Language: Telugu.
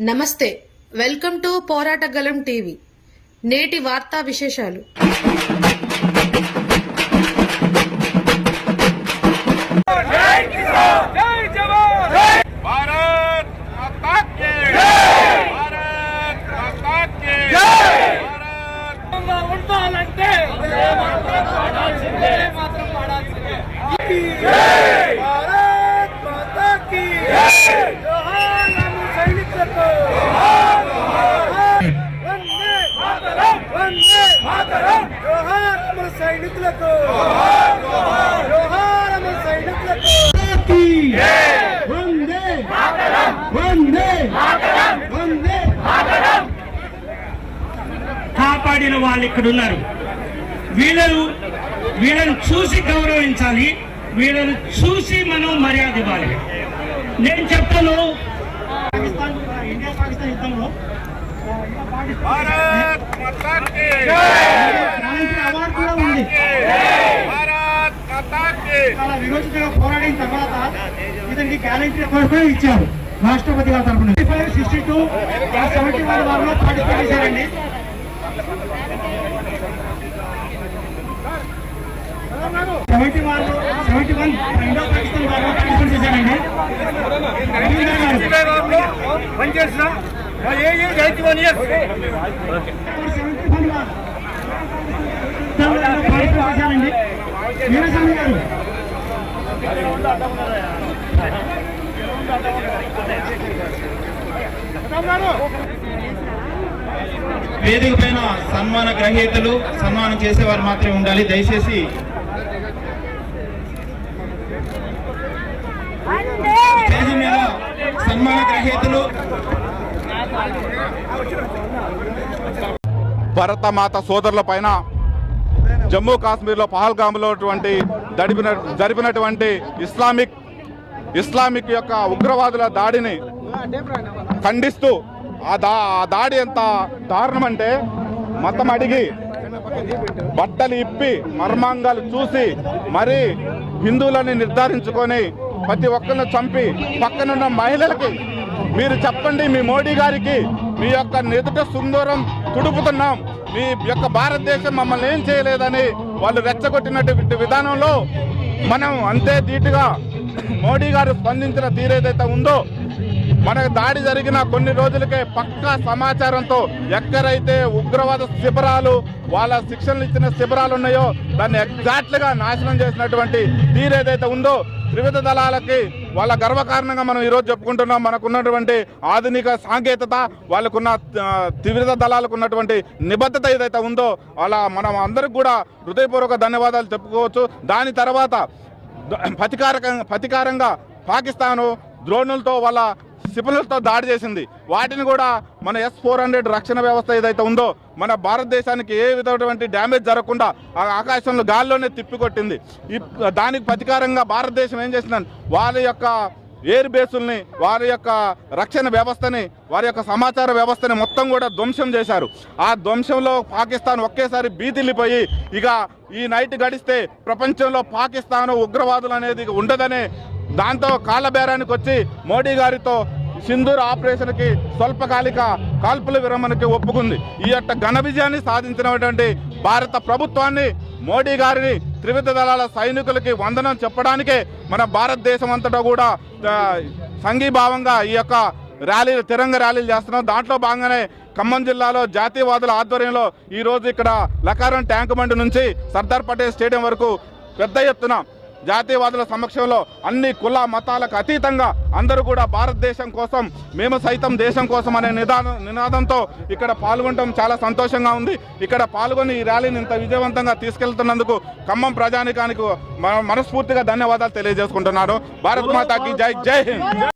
నమస్తే వెల్కమ్ టు పోరాటగలం టీవీ. నేటి వార్తా విశేషాలు. ఉండాలంటే మాత్రం పాడాల్సిందే సైనికులకు! వ్యవహారము సైనికులకు! వందే వందే వందే కాపాడిన వాళ్ళు ఇక్కడ ఉన్నారు. వీళ్ళను వీళ్ళను చూసి గౌరవించాలి. వీళ్ళను చూసి మనం మర్యాద ఇవ్వాలి. నేను చెప్తాను పాకిస్తాన్ ఇండియా పాకిస్తాన్ యుద్ధంలో భారత్ మతాకి అవార్డు కూడా ఉంది భారత్ మతాకి చాలా పోరాడిన తర్వాత ఇతనికి క్యాలెండర్ అవార్డు కూడా ఇచ్చారు. రాష్ట్రపతి గారి తరఫున సిక్స్టీ టూ సెవెంటీ వన్ వారిలో పార్టిసిపేట్ చేశారండి seventy one seventy one Indo Pakistan వారిలో పార్టిసిపేట్ చేశారండి. పనిచేసిన వేదిక పైన సన్మాన గ్రహీతలు సన్మానం చేసేవారు మాత్రమే ఉండాలి. దయచేసి స్టేజ్ మీద సన్మాన గ్రహీతలు భరతమాత సోదరుల పైన జమ్మూ కాశ్మీర్లో పహల్గామ్లో జరిపిన జరిపినటువంటి ఇస్లామిక్ ఇస్లామిక్ యొక్క ఉగ్రవాదుల దాడిని ఖండిస్తూ ఆ దా ఆ దాడి ఎంత దారుణం అంటే మతం అడిగి బట్టలు ఇప్పి మర్మాంగాలు చూసి మరి హిందువులని నిర్ధారించుకొని ప్రతి ఒక్కరిని చంపి పక్కనున్న మహిళలకి మీరు చెప్పండి మీ మోడీ గారికి మీ యొక్క నిదుట సుందరం తుడుపుతున్నాం. మీ యొక్క భారతదేశం మమ్మల్ని ఏం చేయలేదని వాళ్ళు రెచ్చగొట్టినటువంటి విధానంలో మనం అంతే ధీటుగా మోడీ గారు స్పందించిన తీరేదైతే ఉందో మనకు దాడి జరిగిన కొన్ని రోజులకే పక్కా సమాచారంతో ఎక్కడైతే ఉగ్రవాద శిబిరాలు వాళ్ళ శిక్షణలు ఇచ్చిన శిబిరాలు ఉన్నాయో దాన్ని ఎగ్జాక్ట్గా నాశనం చేసినటువంటి తీరేదైతే ఉందో త్రివిధ దళాలకి వాళ్ళ గర్వకారణంగా మనం ఈరోజు చెప్పుకుంటున్నాం మనకున్నటువంటి ఆధునిక సాంకేతికత వాళ్ళకున్న తీవ్రత త్రివిధ దళాలకు ఉన్నటువంటి నిబద్ధత ఏదైతే ఉందో అలా మనం అందరికి కూడా హృదయపూర్వక ధన్యవాదాలు చెప్పుకోవచ్చు. దాని తర్వాత ప్రతికారకంగా ప్రతికారంగా పాకిస్తాను ద్రోణులతో వాళ్ళ సిపులతో దాడి చేసింది. వాటిని కూడా మన ఎస్ ఫోర్ హండ్రెడ్ రక్షణ వ్యవస్థ ఏదైతే ఉందో మన భారతదేశానికి ఏ విధమైనటువంటి డ్యామేజ్ జరగకుండా ఆ ఆకాశంలో గాల్లోనే తిప్పికొట్టింది. ఈ దానికి ప్రతికారంగా భారతదేశం ఏం చేసిందని వాళ్ళ యొక్క ఎయిర్ బేసుల్ని వారి యొక్క రక్షణ వ్యవస్థని వారి యొక్క సమాచార వ్యవస్థని మొత్తం కూడా ధ్వంసం చేశారు. ఆ ధ్వంసంలో పాకిస్తాన్ ఒకేసారి బీతిల్లిపోయి ఇక ఈ నైట్ గడిస్తే ప్రపంచంలో పాకిస్తాన్ ఉగ్రవాదులు అనేది ఉండదనే దాంతో కాళ్ళబేరానికి వచ్చి మోడీ గారితో సింధూర్ ఆపరేషన్కి స్వల్పకాలిక కాల్పుల విరమణకి ఒప్పుకుంది. ఈ యొక్క ఘన విజయాన్ని సాధించినటువంటి భారత ప్రభుత్వాన్ని మోడీ గారిని త్రివిధ దళాల సైనికులకి వందనం చెప్పడానికే మన భారతదేశం అంతటా కూడా సంఘీభావంగా ఈ యొక్క ర్యాలీలు తిరంగ ర్యాలీలు చేస్తున్నాం. దాంట్లో భాగంగానే ఖమ్మం జిల్లాలో జాతీయవాదుల ఆధ్వర్యంలో ఈరోజు ఇక్కడ లకారం ట్యాంక్ బండి నుంచి సర్దార్ పటేల్ స్టేడియం వరకు పెద్ద ఎత్తున జాతీయవాదుల సమక్షంలో అన్ని కుల మతాలకు అతీతంగా అందరూ కూడా భారతదేశం కోసం మేము సైతం దేశం కోసం అనే నిదానం నినాదంతో ఇక్కడ పాల్గొనడం చాలా సంతోషంగా ఉంది. ఇక్కడ పాల్గొని ఈ ర్యాలీని ఇంత విజయవంతంగా తీసుకెళ్తున్నందుకు ఖమ్మం ప్రజానికానికి మనస్ఫూర్తిగా ధన్యవాదాలు తెలియజేసుకుంటున్నాను. భారత్ మాతాకి జై జై హింద్!